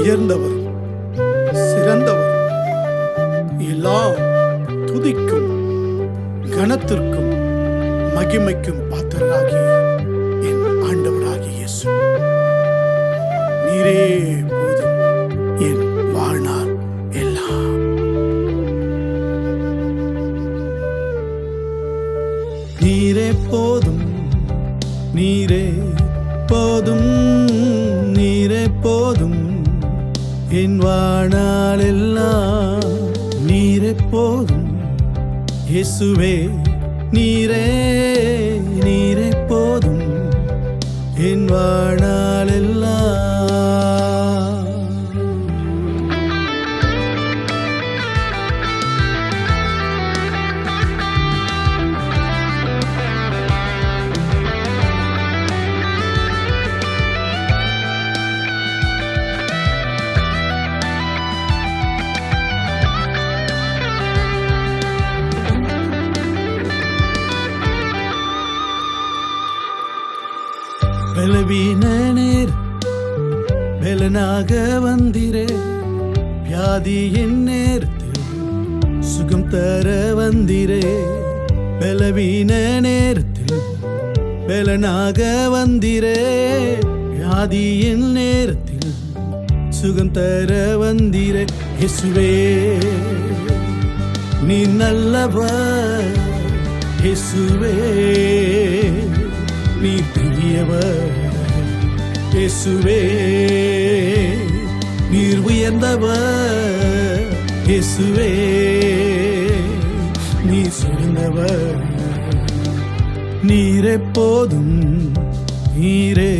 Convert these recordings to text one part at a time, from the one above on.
உயர்ந்தவர் சிறந்தவர். எல்லாம் துதிக்கும் கனத்திற்கும் மகிமைக்கும் பாத்திரராகிய என் ஆண்டவராகிய இயேசு. நீரே போதும் என் வாழ்நாள் எல்லாம். நீரே போதும் நீரே போதும் நீரே போதும். என் வாழ்நாள் நீரே போதும். இயேசுவே நீரே நீரே போதும். என் வாழ்நாள் பலவீன நேர் பலனாக வந்திரே வியாதியின் நேரத்தில் சுகம் தர வந்திரே பலவீன நேரத்தில் பலனாக வந்திரே வியாதியின் நேரத்தில் சுகம் தர வந்திரே இசுவே நீ நல்லவர் இசுவே நீ பெரியவர். இயேசுவே நீர் உயர்ந்தவர். இயேசுவே நீ சிறந்தவர். நீரே போதும் நீரே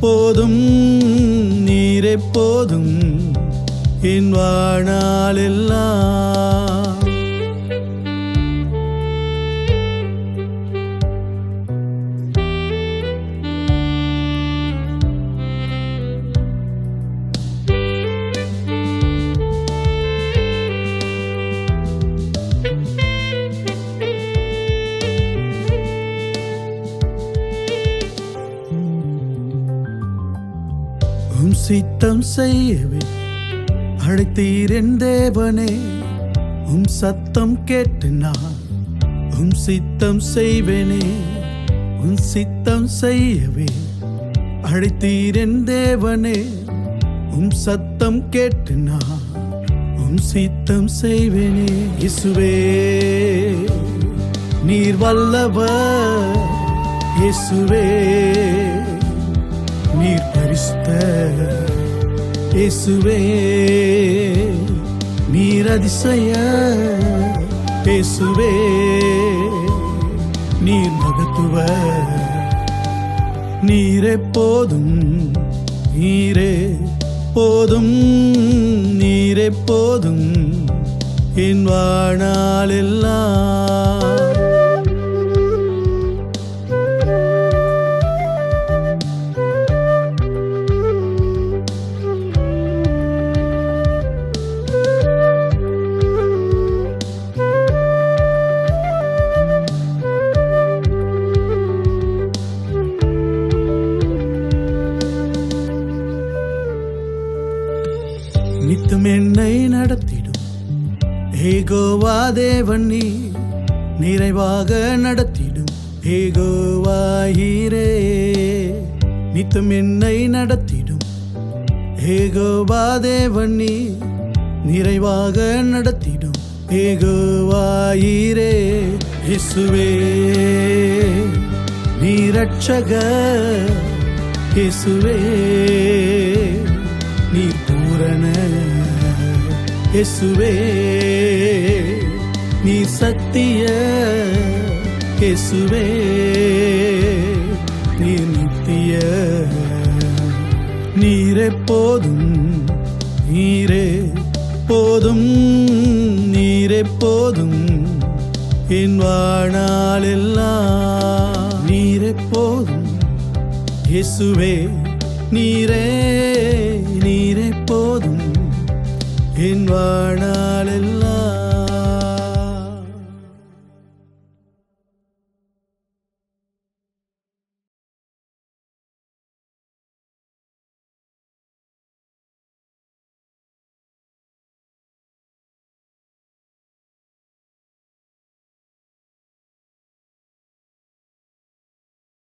போதும் நீரே போதும். என் வாழ்நாளெல்லாம் சித்தம் செய்யவே அழைத்தீரன் தேவனே உம் சத்தம் கேட்டு நான். உம் சித்தம் செய்வேனே உம் சித்தம் செய்யவே. அழைத்தீரன் தேவனே உம் சத்தம் கேட்டு நான். உம் சித்தம் செய்வேனே இசுவே நீர் வல்லவர் இசுவே நீர் இயேசுவே நீர் அதிசய இயேசுவே நீர் மகத்துவ நீரே போதும் நீரே போதும் நீரே போதும். என் வாழ்நாளெல்லாம் என்னை நடத்திடும். ஏகோவா தேவன் நீ நிறைவாக நடத்திடும். ஏகோவாயிரே நித்தம் என்னை நடத்திடும். ஏகோவா தேவன் நீ நிறைவாக நடத்திடும். ஏகோவாயிரே இசுவே நீரட்சக இசுவே நீ பூரண இயேசுவே நீ சத்திய இயேசுவே நீ நித்திய. நீரே போதும் நீரே போதும் நீரே போதும். என் வாழ்நாளெல்லாம் நீரே போதும். இயேசுவே நீரே நீரே போதும். என் வாழ்நாளெல்லாம்